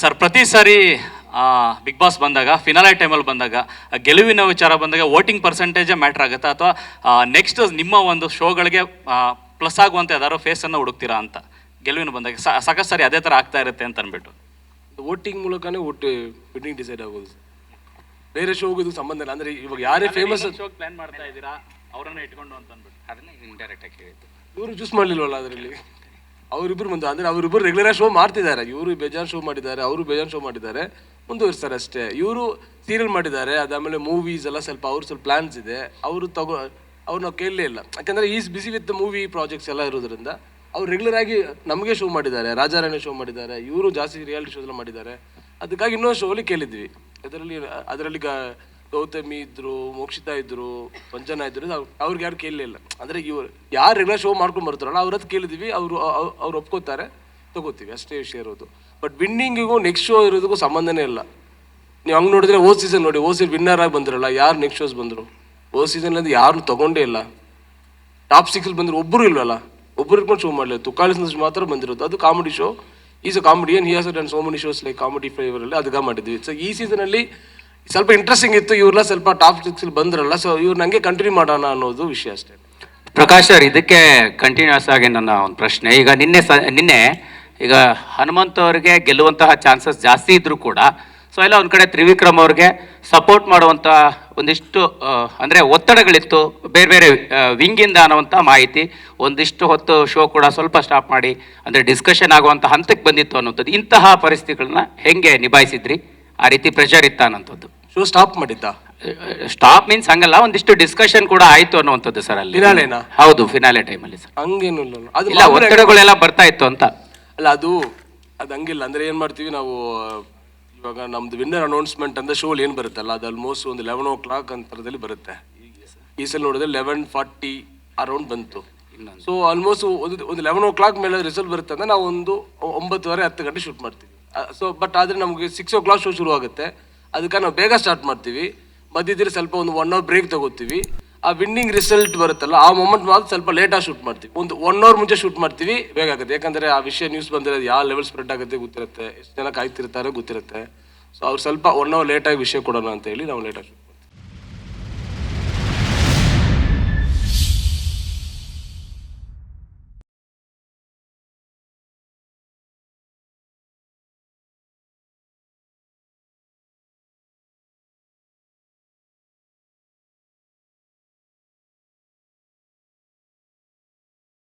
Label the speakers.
Speaker 1: Sir ಪ್ರತಿ ಸಾರಿ Bigg Boss ಬಂದಾಗ ಫಿನಾಲೆ ಟೈಮಲ್ಲಿ ಬಂದಾಗ ಗೆಲುವಿನ ವಿಚಾರ ಬಂದಾಗ ವೋಟಿಂಗ್ ಪರ್ಸೆಂಟೇಜೇ ಮ್ಯಾಟ್ರ್ ಆಗುತ್ತಾ ಅಥವಾ ನೆಕ್ಸ್ಟ್ ನಿಮ್ಮ ಒಂದು ಶೋಗಳಿಗೆ ಪ್ಲಸ್ ಆಗುವಂಥ ಯಾವ್ದಾದ್ರು ಫೇಸನ್ನು ಹುಡುಕ್ತೀರಾ ಅಂತ? ಗೆಲುವಿನ ಬಂದಾಗ ಸಾಕಷ್ಟು ಸಾರಿ ಅದೇ ಥರ ಆಗ್ತಾ ಇರುತ್ತೆ ಅಂತ ಅಂದ್ಬಿಟ್ಟು
Speaker 2: ವೋಟಿಂಗ್ ಮೂಲಕನೇ ಓಟ್ ವಿನ್ನಿಂಗ್ ಡಿಸೈಡ್ ಆಗೋದು ಬೇರೆ ಶೋಗೂ ಇದು ಸಂಬಂಧ ಇಲ್ಲ. ಅಂದರೆ ಇವಾಗ ಯಾರೇ ಫೇಮಸ್
Speaker 1: ಶೋಗೆ ಪ್ಲ್ಯಾನ್ ಮಾಡ್ತಾ ಇದ್ದೀರಾ ಅವರನ್ನು ಇಟ್ಕೊಂಡು ಅಂತ ಅಂದ್ಬಿಟ್ಟು
Speaker 3: ಅದನ್ನ ಇಂಡೈರೆಕ್ಟ್ ಆಗಿ ಹೇಳಿದ್ದು.
Speaker 2: ಇವರು ಚೂಸ್ ಮಾಡಲಿಲ್ವಲ್ಲ ಅದರಲ್ಲಿ? ಅವರಿಬ್ರು ಮುಂದೆ, ಅಂದರೆ ಅವರಿಬ್ರು ರೆಗ್ಯುಲರ್ ಶೋ ಮಾಡ್ತಿದ್ದಾರೆ. ಇವರು ಬೇಜಾರ್ ಶೋ ಮಾಡಿದ್ದಾರೆ, ಅವರು ಬೇಜಾರ್ ಶೋ ಮಾಡಿದ್ದಾರೆ, ಮುಂದುವರಿಸ್ತಾರೆ ಅಷ್ಟೇ. ಇವರು ಸೀರಿಯಲ್ ಮಾಡಿದ್ದಾರೆ, ಅದಾದಮೇಲೆ ಮೂವೀಸ್ ಎಲ್ಲ ಸ್ವಲ್ಪ, ಅವ್ರ ಸ್ವಲ್ಪ ಪ್ಲ್ಯಾನ್ಸ್ ಇದೆ. ಅವರು ತಗೋ, ಅವ್ರು ನಾವು ಕೇಳಲೇ ಇಲ್ಲ. ಯಾಕಂದ್ರೆ is busy with movie projects ಎಲ್ಲ ಇರೋದ್ರಿಂದ, ಅವ್ರು ರೆಗ್ಯುಲರ್ ಆಗಿ ನಮಗೆ ಶೋ ಮಾಡಿದ್ದಾರೆ ರಾಜಾರಾಣಿ ಶೋ ಮಾಡಿದ್ದಾರೆ, ಇವರು ಜಾಸ್ತಿ ರಿಯಾಲಿಟಿ ಶೋಸ್ ಎಲ್ಲ ಮಾಡಿದ್ದಾರೆ. ಅದಕ್ಕಾಗಿ ಇನ್ನೊಂದು ಶೋಲಿ ಕೇಳಿದ್ವಿ. ಅದರಲ್ಲಿ ಅದರಲ್ಲಿ ಗೌತಮಿ ಇದ್ರು, ಮೋಕ್ಷಿತಾ ಇದ್ರು ವಂಜನಾ ಇದ್ರು ಅವ್- ಅವ್ರಿಗೆ ಯಾರು ಕೇಳಲಿಲ್ಲ ಅಂದ್ರೆ ಇವರು ಯಾರು ರೆಗ್ಯುಲರ್ ಶೋ ಮಾಡ್ಕೊಂಡು ಬರ್ತಾರಲ್ಲ ಅವ್ರ ಹತ್ರ ಕೇಳಿದ್ವಿ, ಅವರು ಅವ್ರು ಒಪ್ಕೋತಾರೆ, ತಗೋತೀವಿ, ಅಷ್ಟೇ ವಿಷಯ ಇರೋದು. ಬಟ್ ವಿನ್ನಿಂಗಿಗೂ ನೆಕ್ಸ್ಟ್ ಶೋ ಇರೋದಕ್ಕೂ ಸಂಬಂಧನೇ ಇಲ್ಲ. ನೀವು ಹಂಗೆ ನೋಡಿದ್ರೆ ಓ ಸೀಸನ್ ನೋಡಿ ಓ ಸೀಸನ್ ವಿನ್ನರ್ ಆಗಿ ಬಂದಿರಲ್ಲ, ಯಾರು ನೆಕ್ಸ್ಟ್ ಶೋಸ್ ಬಂದರು? ಓ ಸೀಸನ್ ಅಂದ್ರೆ ಯಾರು ತಗೊಂಡೇ ಇಲ್ಲ. ಟಾಪ್ ಸಿಕ್ಸ್ ಬಂದ್ರು ಒಬ್ಬರು ಇಲ್ವಲ್ಲ ಒಬ್ಬರು ಇಟ್ಕೊಂಡು ಶೋ ಮಾಡಲಿಲ್ಲ. ತುಕಾಲಿ ಮಾತ್ರ ಬಂದಿರೋದು. ಅದು comedy show is a comedian he has done so many shows like comedy flavour ಅಲ್ಲಿ ಅದಕ್ಕೆ ಮಾಡಿದ್ವಿ. ಸೊ ಈ ಸೀಸನಲ್ಲಿ ಸ್ವಲ್ಪ ಇಂಟ್ರೆಸ್ಟಿಂಗ್ ಇತ್ತು, ಇವ್ರೆಲ್ಲ ಸ್ವಲ್ಪ ಟಾಪ್ ಸಿಕ್ಸ್ ಬಂದ್ರಲ್ಲ ಸೊ ಇವ್ರು ನಂಗೆ ಕಂಟಿನ್ಯೂ ಮಾಡೋಣ ಅನ್ನೋದು ವಿಷಯ ಅಷ್ಟೇ.
Speaker 3: ಪ್ರಕಾಶ್ ಸರ್, ಇದಕ್ಕೆ ಕಂಟಿನ್ಯೂಸ್ ಆಗಿ ನನ್ನ ಒಂದು ಪ್ರಶ್ನೆ. ಈಗ ನಿನ್ನೆ ಸ, ನಿನ್ನೆ ಈಗ ಹನುಮಂತ ಅವರಿಗೆ ಗೆಲ್ಲುವಂತಹ ಚಾನ್ಸಸ್ ಜಾಸ್ತಿ ಇದ್ದರೂ ಕೂಡ ಸೊ ಎಲ್ಲ ಒಂದು ಕಡೆ ತ್ರಿವಿಕ್ರಮ್ ಅವ್ರಿಗೆ ಸಪೋರ್ಟ್ ಮಾಡುವಂಥ ಒಂದಿಷ್ಟು ಅಂದ್ರೆ ಒತ್ತಡಗಳಿತ್ತು, ಬೇರೆ ಬೇರೆ ವಿಂಗಿಂದ ಅನ್ನುವಂಥ ಮಾಹಿತಿ, ಒಂದಿಷ್ಟು ಹೊತ್ತು ಶೋ ಕೂಡ ಸ್ವಲ್ಪ ಸ್ಟಾಪ್ ಮಾಡಿ, ಅಂದ್ರೆ ಡಿಸ್ಕಷನ್ ಆಗುವಂತ ಹಂತಕ್ಕೆ ಬಂದಿತ್ತು ಅನ್ನುವಂಥದ್ದು. ಇಂತಹ ಪರಿಸ್ಥಿತಿಗಳನ್ನ ಹೆಂಗೆ ನಿಭಾಯಿಸಿದ್ರಿ? ಆ ರೀತಿ ಪ್ರೆಷರ್ ಇತ್ತ ಅನ್ನೋಂಥದ್ದು
Speaker 2: ಸ್ಟಾಪ್ ಮಾಡಿದ್ದ?
Speaker 3: ಸ್ಟಾಪ್ ಮೀನ್ಸ್ ಹಂಗಲ್ಲ ಒಂದಿಷ್ಟು ಡಿಸ್ಕಷನ್ ಕೂಡ ಆಯ್ತು ಅನ್ನುವಂಥದ್ದು ಸರ್ ಅಲ್ಲಿ.
Speaker 2: ಫಿನಾಲೆನಾ?
Speaker 3: ಹೌದು ಫಿನಾಲೆ ಟೈಮಲ್ಲಿ ಸರ್
Speaker 2: ಹಂಗೇನು ಇಲ್ಲ. ಅದು
Speaker 3: ಇಲ್ಲ
Speaker 2: ಮಾಮೂಲಿ
Speaker 3: ಒತ್ತಡಗಳೆಲ್ಲ ಬರ್ತಾ ಇತ್ತು ಅಂತ.
Speaker 2: ಅಲ್ಲ ಅದು ಅದು ಹಂಗಿಲ್ಲ. ಅಂದ್ರೆ ಏನು ಮಾಡ್ತೀವಿ ನಾವು ಇವಾಗ ನಮ್ದು ವಿನ್ನರ್ ಅನೌನ್ಸ್ಮೆಂಟ್ ಅಂತ ಶೋಲ್ ಏನು ಬರುತ್ತಲ್ಲ ಅದು ಆಲ್ಮೋಸ್ಟ್ ಒಂದು ಲೆವೆನ್ ಓ ಕ್ಲಾಕ್ ಅಂತರದಲ್ಲಿ ಬರುತ್ತೆ. ಈ ಸಲ ನೋಡಿದ್ರೆ ಲೆವೆನ್ ಫಾರ್ಟಿ ಅರೌಂಡ್ ಬಂತು. ಸೊ ಆಲ್ಮೋಸ್ಟ್ ಒಂದು ಒಂದು ಲೆವೆನ್ ಓ ಕ್ಲಾಕ್ ಮೇಲೆ ರಿಸಲ್ಟ್ ಬರುತ್ತೆ ಅಂದ್ರೆ ನಾವು ಒಂದು ಒಂಬತ್ತುವರೆ ಹತ್ತು ಗಂಟೆ ಶೂಟ್ ಮಾಡ್ತೀವಿ. ಸೊ ಬಟ್ ಆದರೆ ನಮಗೆ ಸಿಕ್ಸ್ ಓ ಕ್ಲಾಕ್ ಶೋ ಶುರು ಆಗುತ್ತೆ ಅದಕ್ಕೆ ನಾವು ಬೇಗ ಸ್ಟಾರ್ಟ್ ಮಾಡ್ತೀವಿ. ಮಧ್ಯದಲ್ಲಿ ಸ್ವಲ್ಪ ಒಂದು ಒನ್ ಅವರ್ ಬ್ರೇಕ್ ತಗೋತೀವಿ. ಆ ವಿನ್ನಿಂಗ್ ರಿಸಲ್ಟ್ ಬರುತ್ತಲ್ಲ, ಆ ಮೊಮೆಂಟ್ ಮಾತ್ರ ಸ್ವಲ್ಪ ಲೇಟಾಗಿ ಶೂಟ್ ಮಾಡ್ತೀವಿ. ಒಂದು ಒನ್ ಅವರ್ ಮುಂಚೆ ಶೂಟ್ ಮಾಡ್ತೀವಿ, ಬೇಗ ಆಗುತ್ತೆ. ಯಾಕಂದರೆ ಆ ವಿಷಯ ನ್ಯೂಸ್ ಬಂದರೆ ಅದು ಯಾವ ಲೆವೆಲ್ ಸ್ಪ್ರೆಡ್ ಆಗುತ್ತೆ ಗೊತ್ತಿರುತ್ತೆ. ಎಷ್ಟು ಜನ ಕಾಯ್ತಿರ್ತಾರೆ ಗೊತ್ತಿರುತ್ತೆ. ಸೊ ಅವ್ರು ಸ್ವಲ್ಪ ಒನ್ ಅವರ್ ಲೇಟಾಗಿ ವಿಷಯ ಕೊಡೋಣ ಅಂತ ಹೇಳಿ ನಾವು ಲೇಟಾಗಿ